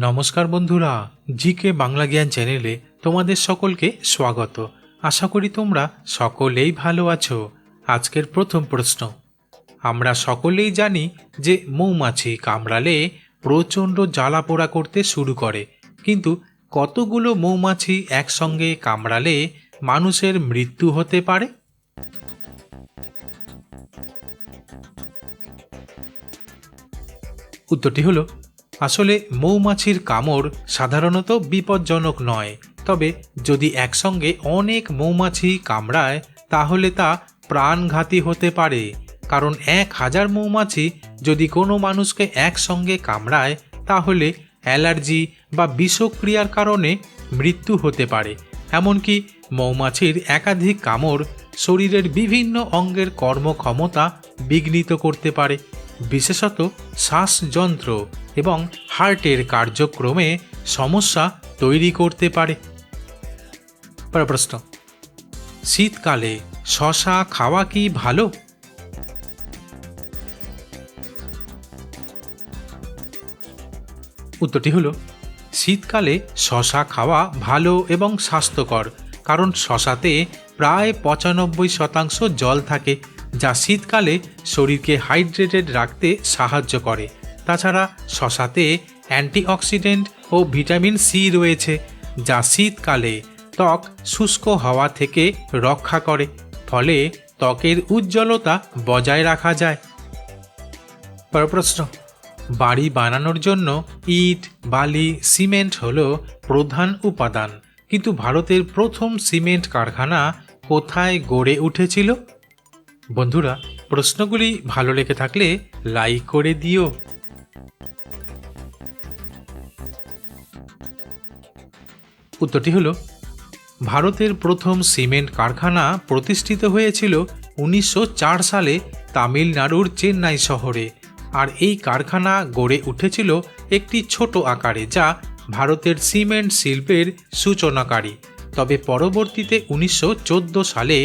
নমস্কার বন্ধুরা, জিকে বাংলা জ্ঞান চ্যানেলে তোমাদের সকলকে স্বাগত। আশা করি তোমরা সকলেই ভালো আছো। আজকের প্রথম প্রশ্ন। আমরা সকলেই জানি যে মৌমাছি কামড়ালে প্রচণ্ড জ্বালা পোড়া করতে শুরু করে, কিন্তু কতগুলো মৌমাছি একসঙ্গে কামড়ালে মানুষের মৃত্যু হতে পারে? উত্তরটি হলো আসলে মৌমাছির কামড় সাধারণত বিপজ্জনক নয়, তবে যদি একসঙ্গে অনেক মৌমাছি কামড়ায়, তাহলে তা প্রাণঘাতী হতে পারে, কারণ এক হাজার মৌমাছি যদি কোনো মানুষকে একসঙ্গে কামড়ায়, তাহলে অ্যালার্জি বা বিষক্রিয়ার কারণে মৃত্যু হতে পারে। এমনকি মৌমাছির একাধিক কামড় শরীরের বিভিন্ন অঙ্গের কর্মক্ষমতা বিঘ্নিত করতে পারে। বিশেষত শ্বাসযন্ত্র এবং হার্টের কার্যক্রমে সমস্যা তৈরি করতে পারে। প্রশ্ন, শীতকালে শশা খাওয়া কি ভালো? উত্তরটি হলো, শীতকালে শশা খাওয়া ভালো এবং স্বাস্থ্যকর, কারণ শশাতে প্রায় পঁচানব্বই শতাংশ জল থাকে। যা শীতকালে শরীরকে হাইড্রেটেড রাখতে সাহায্য করে। তাছাড়া শশাতে অ্যান্টিঅক্সিডেন্ট ও ভিটামিন সি রয়েছে, যা শীতকালে ত্বক শুষ্ক হওয়া থেকে রক্ষা করে, ফলে ত্বকের উজ্জ্বলতা বজায় রাখা যায়। প্রশ্ন বাড়ি বানানোর জন্য ইট, বালি, সিমেন্ট হল প্রধান উপাদান। কিন্তু ভারতের প্রথম সিমেন্ট কারখানা কোথায় গড়ে উঠেছিল? বন্ধুরা, প্রশ্নগুলি ভালো লেগে থাকলে লাইক করে দিও। উত্তরটি হল, ভারতের প্রথম সিমেন্ট কারখানা প্রতিষ্ঠিত হয়েছিল উনিশশো চার সালে তামিলনাড়ুর চেন্নাই শহরে, আর এই কারখানা গড়ে উঠেছিল একটি ছোট আকারে যা ভারতের সিমেন্ট শিল্পের সূচনাকারী। তবে পরবর্তীতে উনিশশো চোদ্দ সালে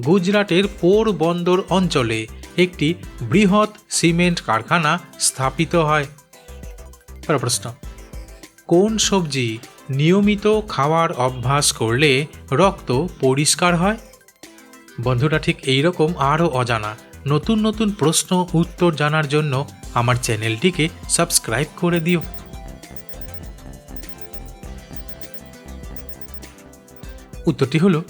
গুজরাটের পোরবন্দর অঞ্চলে একটি বৃহৎ সিমেন্ট কারখানা স্থাপিত হয়। প্রশ্ন, কোন সবজি নিয়মিত খাওয়ার অভ্যাস করলে রক্ত পরিষ্কার হয়? বন্ধুরা, ঠিক এই রকম আরও অজানা নতুন নতুন প্রশ্ন উত্তর জানার জন্য আমার চ্যানেলটিকে সাবস্ক্রাইব করে দিও। উত্তরটি হলো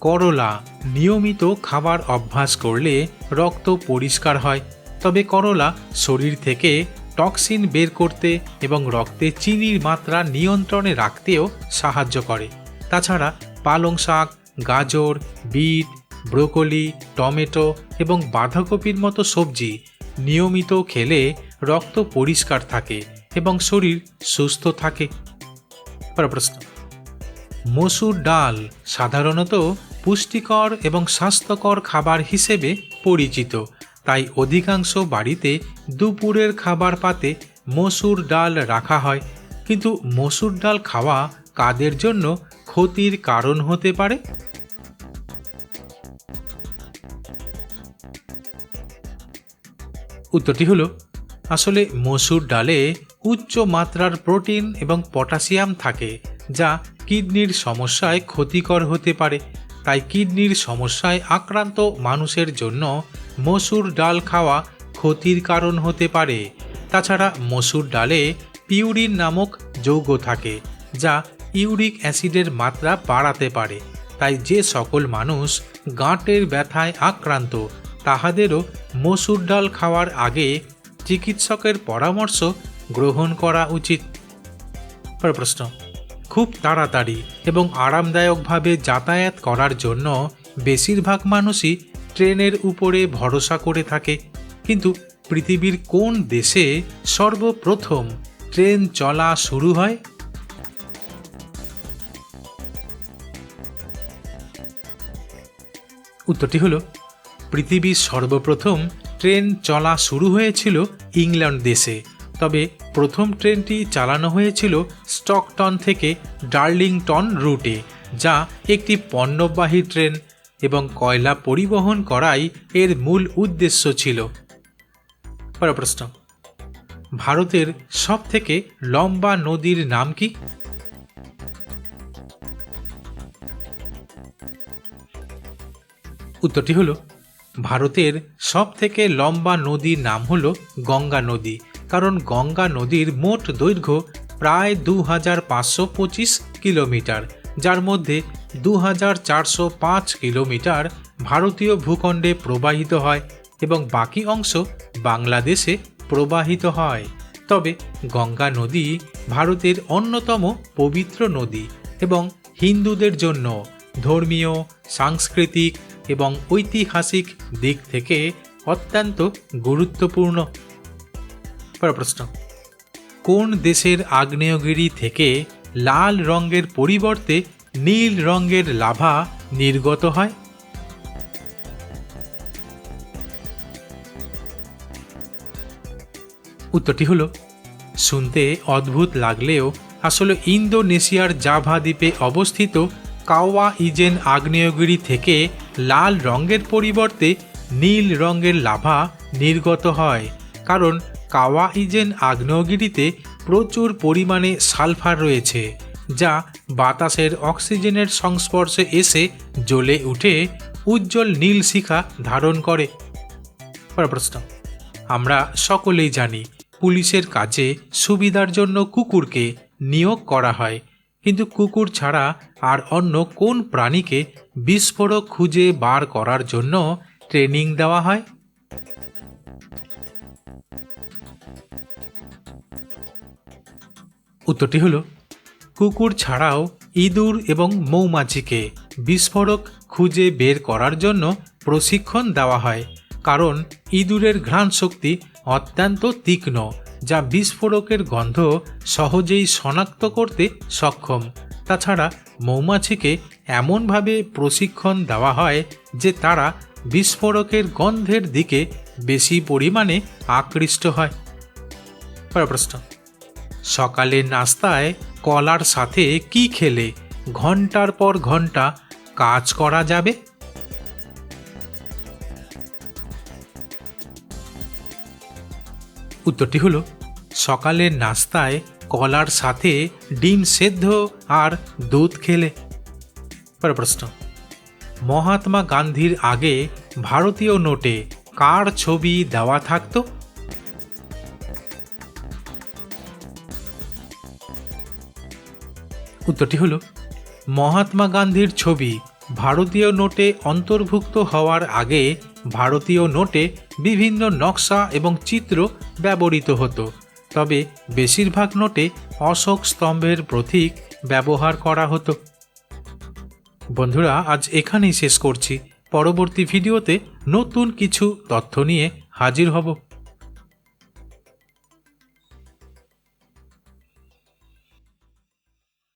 করলা নিয়মিত খাবার অভ্যাস করলে রক্ত পরিষ্কার হয়। তবে করলা শরীর থেকে টক্সিন বের করতে এবং রক্তে চিনির মাত্রা নিয়ন্ত্রণে রাখতেও সাহায্য করে। তাছাড়া পালং শাক, গাজর, বিট, ব্রোকলি, টমেটো এবং বাঁধাকপির মতো সবজি নিয়মিত খেলে রক্ত পরিষ্কার থাকে এবং শরীর সুস্থ থাকে। প্রশ্ন। মসুর ডাল সাধারণত পুষ্টিকর এবং স্বাস্থ্যকর খাবার হিসেবে পরিচিত। তাই অধিকাংশ বাড়িতে দুপুরের খাবার পাতে মসুর ডাল রাখা হয়। কিন্তু মসুর ডাল খাওয়া কাদের জন্য ক্ষতির কারণ হতে পারে? উত্তরটি হলো, আসলে মসুর ডালে উচ্চ মাত্রার প্রোটিন এবং পটাশিয়াম থাকে, যা কিডনির সমস্যায় ক্ষতিকর হতে পারে। তাই কিডনির সমস্যায় আক্রান্ত মানুষের জন্য মসুর ডাল খাওয়া ক্ষতির কারণ হতে পারে। তাছাড়া মসুর ডালে পিউরিন নামক যৌগ থাকে, যা ইউরিক অ্যাসিডের মাত্রা বাড়াতে পারে। তাই যে সকল মানুষ গাঁটের ব্যথায় আক্রান্ত, তাহাদেরও মসুর ডাল খাওয়ার আগে চিকিৎসকের পরামর্শ গ্রহণ করা উচিত। প্রশ্ন। খুব তাড়াতাড়ি এবং আরামদায়কভাবে যাতায়াত করার জন্য বেশিরভাগ মানুষই ট্রেনের উপরে ভরসা করে থাকে। কিন্তু পৃথিবীর কোন দেশে সর্বপ্রথম ট্রেন চলা শুরু হয়? উত্তরটি হলো, পৃথিবীর সর্বপ্রথম ট্রেন চলা শুরু হয়েছিল ইংল্যান্ড দেশে। তবে প্রথম ট্রেনটি চালানো হয়েছিল স্টকটন থেকে ডার্লিংটন রুটে, যা একটি পণ্যবাহী ট্রেন এবং কয়লা পরিবহন করাই এর মূল উদ্দেশ্য ছিল। প্রশ্ন। ভারতের সব থেকে লম্বা নদীর নাম কি? উত্তরটি হলো, ভারতের সব থেকে লম্বা নদীর নাম হলো গঙ্গা নদী। কারণ গঙ্গা নদীর মোট দৈর্ঘ্য প্রায় দু হাজার পাঁচশো পঁচিশ কিলোমিটার, যার মধ্যে দু হাজার চারশো পাঁচ কিলোমিটার ভারতীয় ভূখণ্ডে প্রবাহিত হয় এবং বাকি অংশ বাংলাদেশে প্রবাহিত হয়। তবে গঙ্গা নদী ভারতের অন্যতম পবিত্র নদী এবং হিন্দুদের জন্য ধর্মীয়, সাংস্কৃতিক এবং ঐতিহাসিক দিক থেকে অত্যন্ত গুরুত্বপূর্ণ। পরের প্রশ্ন। কোন দেশের আগ্নেয়গিরি থেকে লাল রঙের পরিবর্তে নীল রঙের লাভা নির্গত হয়? উত্তরটি হল, শুনতে অদ্ভুত লাগলেও আসলে ইন্দোনেশিয়ার জাভা দ্বীপে অবস্থিত কাওয়া ইজেন আগ্নেয়গিরি থেকে লাল রঙের পরিবর্তে নীল রঙের লাভা নির্গত হয়। কারণ কাওয়া ইজেন আগ্নেয়গিরিতে প্রচুর পরিমাণে সালফার রয়েছে, যা বাতাসের অক্সিজেনের সংস্পর্শে এসে জ্বলে উঠে উজ্জ্বল নীল শিখা ধারণ করে। প্রশ্ন। আমরা সকলেই জানি পুলিশের কাজে সুবিধার জন্য কুকুরকে নিয়োগ করা হয়, কিন্তু কুকুর ছাড়া আর অন্য কোন প্রাণীকে বিস্ফোরক খুঁজে বার করার জন্য ট্রেনিং দেওয়া হয়? উত্তরটি হলো, কুকুর ছাড়াও ইঁদুর এবং মৌমাছিকে বিস্ফোরক খুঁজে বের করার জন্য প্রশিক্ষণ দেওয়া হয়, কারণ ইঁদুরের ঘ্রাণ শক্তি অত্যন্ত তীক্ষ্ণ, যা বিস্ফোরকের গন্ধ সহজেই শনাক্ত করতে সক্ষম। তাছাড়া মৌমাছিকে এমনভাবে প্রশিক্ষণ দেওয়া হয় যে তারা বিস্ফোরকের গন্ধের দিকে বেশি পরিমাণে আকৃষ্ট হয়। প্রশ্ন। সকালের নাস্তায় কলার সাথে কি খেলে? ঘণ্টার পর ঘণ্টা কাজ করা যাবে? উত্তরটি হলো সকালের নাস্তায় কলার সাথে ডিম সেদ্ধ আর দুধ খেলে। পরের প্রশ্ন, মহাত্মা গান্ধীর আগে ভারতীয় নোটে কার ছবি দেওয়া থাকতো? উত্তরটি হলো, মহাত্মা গান্ধীর ছবি ভারতীয় নোটে অন্তর্ভুক্ত হওয়ার আগে ভারতীয় নোটে বিভিন্ন নকশা এবং চিত্র ব্যবহৃত হতো। তবে বেশিরভাগ নোটে অশোক স্তম্ভের প্রতীক ব্যবহার করা হতো। বন্ধুরা, আজ এখানেই শেষ করছি। পরবর্তী ভিডিওতে নতুন কিছু তথ্য নিয়ে হাজির হব।